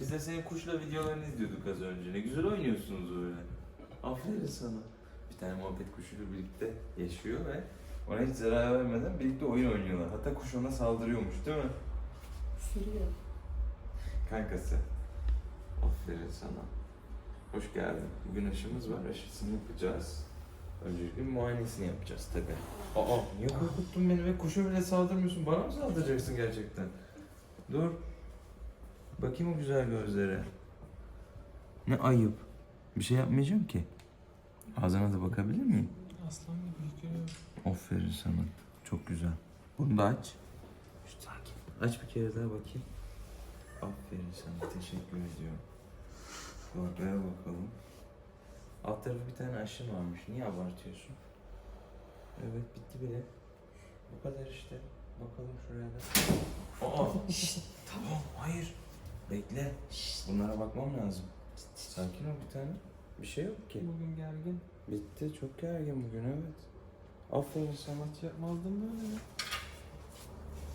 Biz de senin kuşla videolarını izliyorduk az önce. Ne güzel oynuyorsunuz öyle. Aferin sana. Bir tane muhabbet kuşuyla birlikte yaşıyor ve ona hiç zarar vermeden birlikte oyun oynuyorlar. Hatta kuş ona saldırıyormuş değil mi? Sürüyor. Kankası. Aferin sana. Hoş geldin. Bugün aşımız var. Aşısını yapacağız. Öncelikle bir muayenesini yapacağız tabi. Aa niye korkuttun beni ve kuşa bile saldırmıyorsun? Bana mı saldıracaksın gerçekten? Dur. Bakayım o güzel gözlere. Ne ayıp. Bir şey yapmayacağım ki. Ağzına da bakabilir miyim? Aslan gibi yükeliyor. Aferin sana. Çok güzel. Bunu da aç. Şu sakin. Aç bir kere daha bakayım. Aferin sana. Teşekkür ediyorum. Ortaya bakalım. Alt tarafı bir tane aşın varmış. Niye abartıyorsun? Evet bitti bile. Bu kadar işte. Bakalım şuraya da. Aa! Şşt, tamam hayır. Bekle. Bunlara bakmam lazım. Sakin ol bir tane. Bir şey yok ki. Bugün gergin. Bitti. Çok gergin bugün evet. Aferin sana. Hiç yapmazdım böyle ya.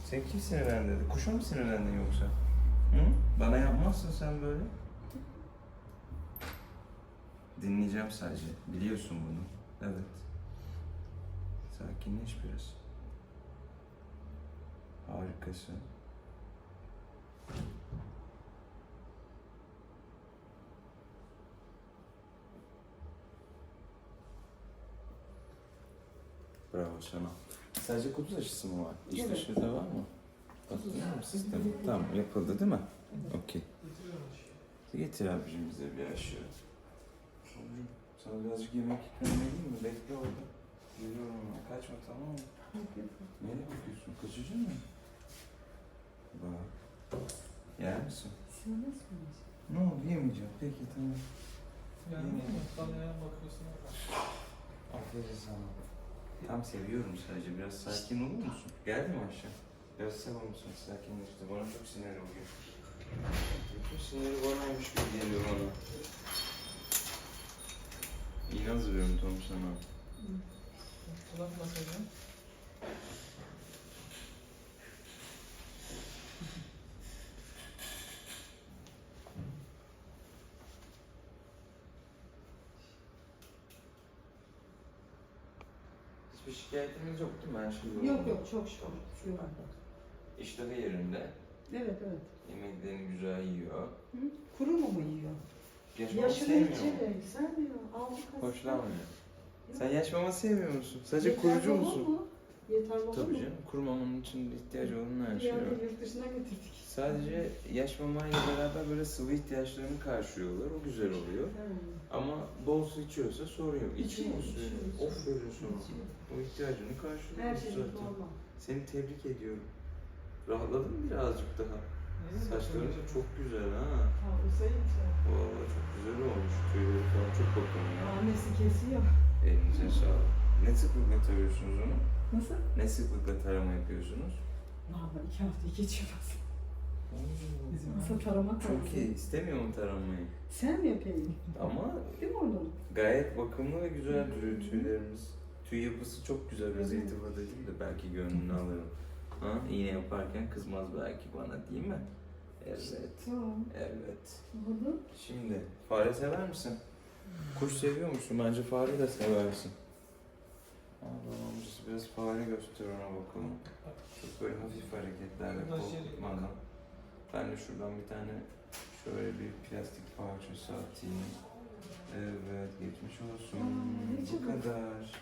Sen kim sinirlendi? Kuşa mı sinirlendin yoksa? Hı? Bana yapmazsın sen böyle. Dinleyeceğim sadece. Biliyorsun bunu. Evet. Sakinleş biraz. Harikasın. Bravo sana. Sadece kuduz aşısı mı var? İç Evet. dışı da var mı? Mı sistem? Tamam yapıldı değil mi? Okey. Getiriyorum aşıyı. Getir abicim bize bir aşı. Oğlum, Sana birazcık yemek ikram edeyim mi? Bekle orada. Geliyorum ama kaçma tamam mı? Nereye bakıyorsun? Kaçıcı mı? Bak. Yer misin? Sen nasıl Ne oldu yemeyeceğim. Peki tamam. Yani ya bakıyorsun. Aferin sana. Tam seviyorum sadece. Biraz sakin olur musun? Geldi mi aşağı? Biraz sever misin? Sakinleşti. Bana çok sinir oluyor. Bütün siniri banaymış gibi geliyor bana. İğne hazırlıyorum tam sana. Kulak masajı. Hiçbir şikayetimiz yok değil mi? Her şey yolunda. Yok yok çok şükür. Şuraya bak. İştahı yerinde. Evet evet. Yemeklerini güzel yiyor. Hı? Kuru mu mu yiyor? Yaşmamayı Yaşını sevmiyor mu? içeri. Sevmiyor. Aldı kası. Hoşlanmıyor. Sen yaş mama sevmiyor musun? Sadece Yeter kurucu baba musun? Mu? Yeter baba Tabii mı? canım. Kuru mamanın için ihtiyacı olan her Bir şey var. yerde yurt dışına getirdik. Sadece yaş mamayla beraber böyle sıvı ihtiyaçlarını karşılıyorlar. O güzel oluyor. Ama bol su içiyorsa sorun yok. İçiyor İçiyor, musun? içiyor. Aferin sana. İçiyor. O ihtiyacını Her şey zaten. normal. Seni tebrik ediyorum. Rahatladın mı birazcık daha? Saçların bakıyorsun? çok güzel ha. Ha uzayım sen. Çok güzel olmuş. Tüyleri falan çok bakımlı. Annesi kesiyor. Elinize sağlık. Ne sıklıkla tarıyorsunuz onu? Nasıl? Ne sıklıkla tarama yapıyorsunuz? Normal iki haftayı geçiyoruz. Bizim Nasıl tarama Çok iyi. İstemiyor mu taramayı? Sen mi yapayım? Ama Değil mi oradan? gayet bakımlı ve güzel duruyor tüylerimiz. Tüy yapısı çok güzel. Biraz iltifat edeyim de belki gönlünü alırım. Ha? İğne yaparken kızmaz belki bana değil mi? Evet. Tamam. Evet. Oldu. Şimdi fare sever misin? Kuş seviyor musun? Bence fare de seversin. Allah amcası biraz fare göster ona bakalım. Çok böyle hafif hareketlerle şey- korkutmadan. Ben de şuradan bir tane şöyle bir plastik parçası atayım. Evet geçmiş olsun. Aa, Bu kadar.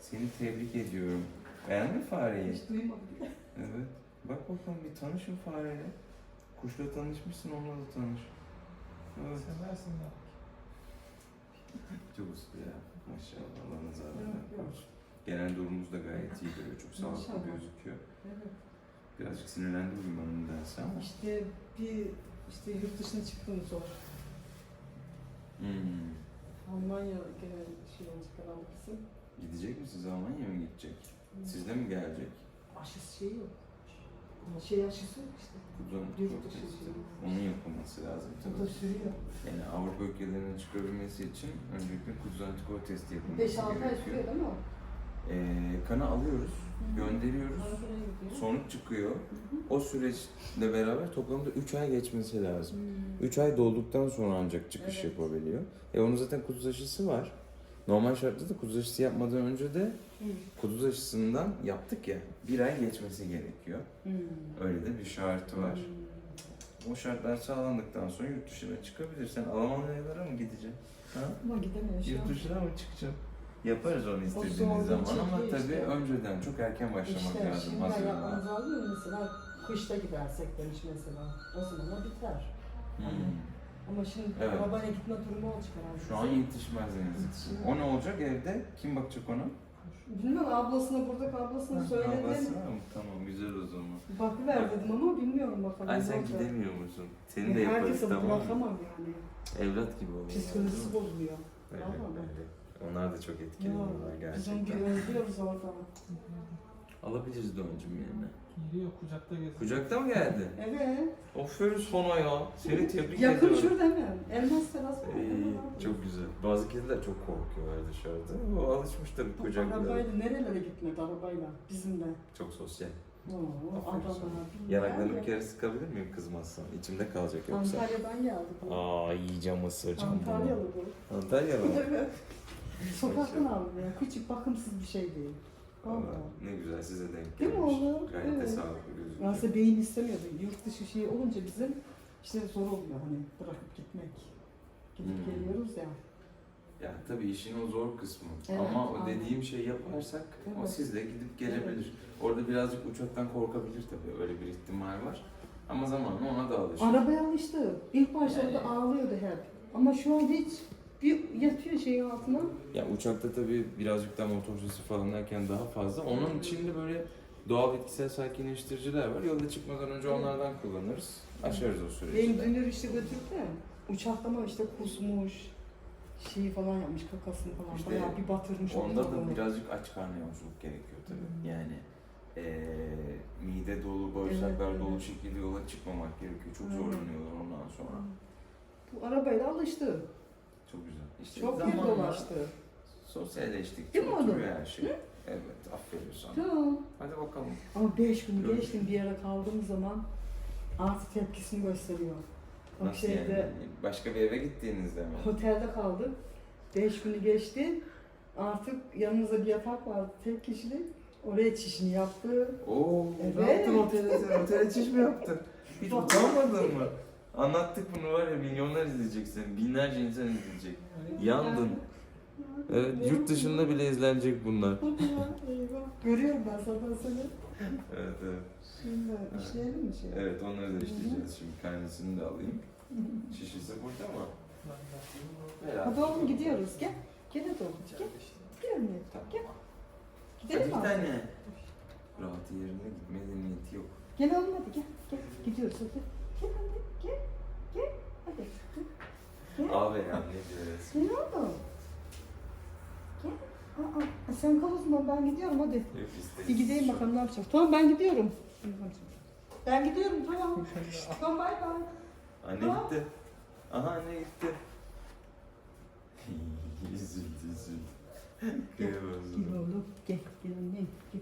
Seni tebrik ediyorum. Beğendin mi fareyi? Hiç duymadım. Evet. Bak bakalım bir tanışın fareyle. Kuşla tanışmışsın onunla da tanış. Evet. Seversin ya. Çok uslu ya. Maşallah Allah korusun. Genel durumumuz da gayet iyi böyle çok sağlıklı gözüküyor. Evet. Birazcık sinirlendi bugün bana nedense ama. İşte bir işte yurt dışına çıktım zor. Hmm. Almanya gene şey olacak herhalde kızım. Gidecek misiniz Almanya'ya mı gidecek? Sizle mi gelecek? Aşısı şey yok. Ama şey aşısı yok işte. Kuduzan Yurt çok dışı testi. şey. Onun yapılması lazım tabii. da sürüyor. Yani Avrupa ülkelerine çıkabilmesi için öncelikle kuduz antikor testi yapılması 5-6 ay gerekiyor. sürüyor değil mi o? Ee, kanı alıyoruz, gönderiyoruz. Sonuç çıkıyor. O süreçle beraber toplamda 3 ay geçmesi lazım. Hmm. 3 ay dolduktan sonra ancak çıkış Evet. yapabiliyor. E onun zaten kuduz aşısı var. Normal şartlarda da kuduz aşısı yapmadan önce de kuduz aşısından yaptık ya bir ay geçmesi gerekiyor. Hmm. Öyle de bir şartı var. Hmm. O şartlar sağlandıktan sonra yurt dışına çıkabilir. Sen Almanya'lara mı gideceksin? Ha? Ama gidemiyor şu Yurt dışına mı çıkacaksın? Yaparız onu istediğiniz zaman ama tabii işte. önceden çok erken başlamak İşte lazım şimdi hazırlığa. lazım ya mesela kışta gidersek demiş mesela. O zaman da biter. Hmm. Ama şimdi Evet. arabayla gitme durumu olacak herhalde. Şu an yetişmez ki. Yetişmez. O ne olacak evde? Kim bakacak ona? Bilmiyorum ablasına buradaki ablasına söyledim. Babası mı? Tamam güzel o zaman. Bakıver dedim ama bilmiyorum bakalım. Ay sen gidemiyor musun? Seni de yaparız Herkese tamam mı? bırakamam yani. Evlat gibi oluyor. Psikolojisi bozuluyor. Evet, Vallahi. Onlar da çok etkili Ya, oluyorlar biz onu bir gerçekten. özlüyoruz orada. Alabiliriz de öncüm yerine. Geliyor kucakta geziyor. Kucakta mı geldi? Evet. Aferin sana ya. Seni tebrik Yakın ediyorum. şurada hemen. Elmas teras var. İyi, çok güzel. Bazı kediler çok korkuyorlar dışarıda. O alışmış tabii kucaklara. Arabayla nerelere gitmedi arabayla bizimle. Çok sosyal. Oo. Yanaklarını bir kere sıkabilir miyim kızmazsan? İçimde kalacak yoksa. Antalya'dan geldi bu. Aa yiyeceğim ısıracağım bunu. Antalyalı bu. Antalya mı? Evet. Sokaktan aldım ya. Küçük bakımsız bir şey değil. Valla Vallahi. ne güzel size denk Değil mi gelmiş. oğlum? Gayet de Evet. sağlıklı gözüküyor. Aslında beyin istemiyordu. Yurt dışı şey olunca bizim işte zor oluyor hani bırakıp gitmek. Gidip Hmm. geliyoruz ya. Ya tabii işin o zor kısmı. Evet, Ama o aynen. dediğim şeyi yaparsak o Evet. sizle gidip gelebilir. Orada birazcık uçaktan korkabilir tabii. Öyle bir ihtimal var. Ama zamanla ona da alışır. Arabaya alıştı. İlk başta Yani- ağlıyordu hep. Ama şu an hiç bir yatıyor şeyin altına. Ya uçakta tabii birazcık daha motor sesi falan derken daha fazla. Onun içinde böyle doğal bitkisel sakinleştiriciler var. Yolda çıkmadan önce onlardan kullanırız. Aşarız o süreci. Benim dünür işte götürdü uçakta ama işte kusmuş, şey falan yapmış kakasını falan İşte bayağı bir batırmış Onda da birazcık aç karnı yolculuk gerekiyor tabii. Hmm. Yani eee mide dolu, bağırsaklar Evet, dolu evet. şekilde yola çıkmamak gerekiyor. Çok Hmm. zorlanıyorlar ondan sonra. Bu arabayla alıştı. Çok güzel. İşte Çok yer zamanla dolaştı. Sosyalleştik. Değil mi oturuyor oğlum? her şey. Evet, aferin sana. Tamam. Hadi bakalım. Ama beş gün Görüşürüz. geçtim bir yere kaldığım zaman artık tepkisini gösteriyor. Bak Nasıl şeyde yani? Başka bir eve gittiğinizde mi? otelde kaldık. Beş günü geçti. Artık yanımızda bir yatak vardı tek kişilik. Oraya çişini yaptı. Oo, ne Evet. yaptın otele sen? Otele çiş mi yaptın? Hiç Bak- mı? Anlattık bunu var ya milyonlar izleyecek seni. Binlerce insan izleyecek. Yandın. Evet, yurt dışında bile izlenecek bunlar. Hadi. Görüyorum ben zaten seni. Evet, evet. Şimdi işleyelim mi şey? Evet, onları da işleyeceğiz şimdi. Kendisini de alayım. Şişesi burada mı? Beraber. Hadi oğlum gidiyoruz. Gel. Gel hadi oğlum. Gel. Tamam. Gel. Hadi Gidelim bir mi? tane. Rahat yerine gitmeye de niyeti yok. Gel oğlum hadi gel. Gel. Gidiyoruz hadi. Gel anne. Gel. Gel. Hadi. Abi ya ne diyoruz? Gel oğlum. Gel. Aa, aa. Sen kal o zaman ben gidiyorum hadi. Yok istedim. Bir gideyim bakalım ne yapacak. Tamam ben gidiyorum. Ben gidiyorum tamam. Tamam bay bay. Anne Tamam. gitti. Aha anne gitti. üzüldü üzüldü. Gel. Kıyamaz. Gel oğlum. Gel. Gel annem. Gel.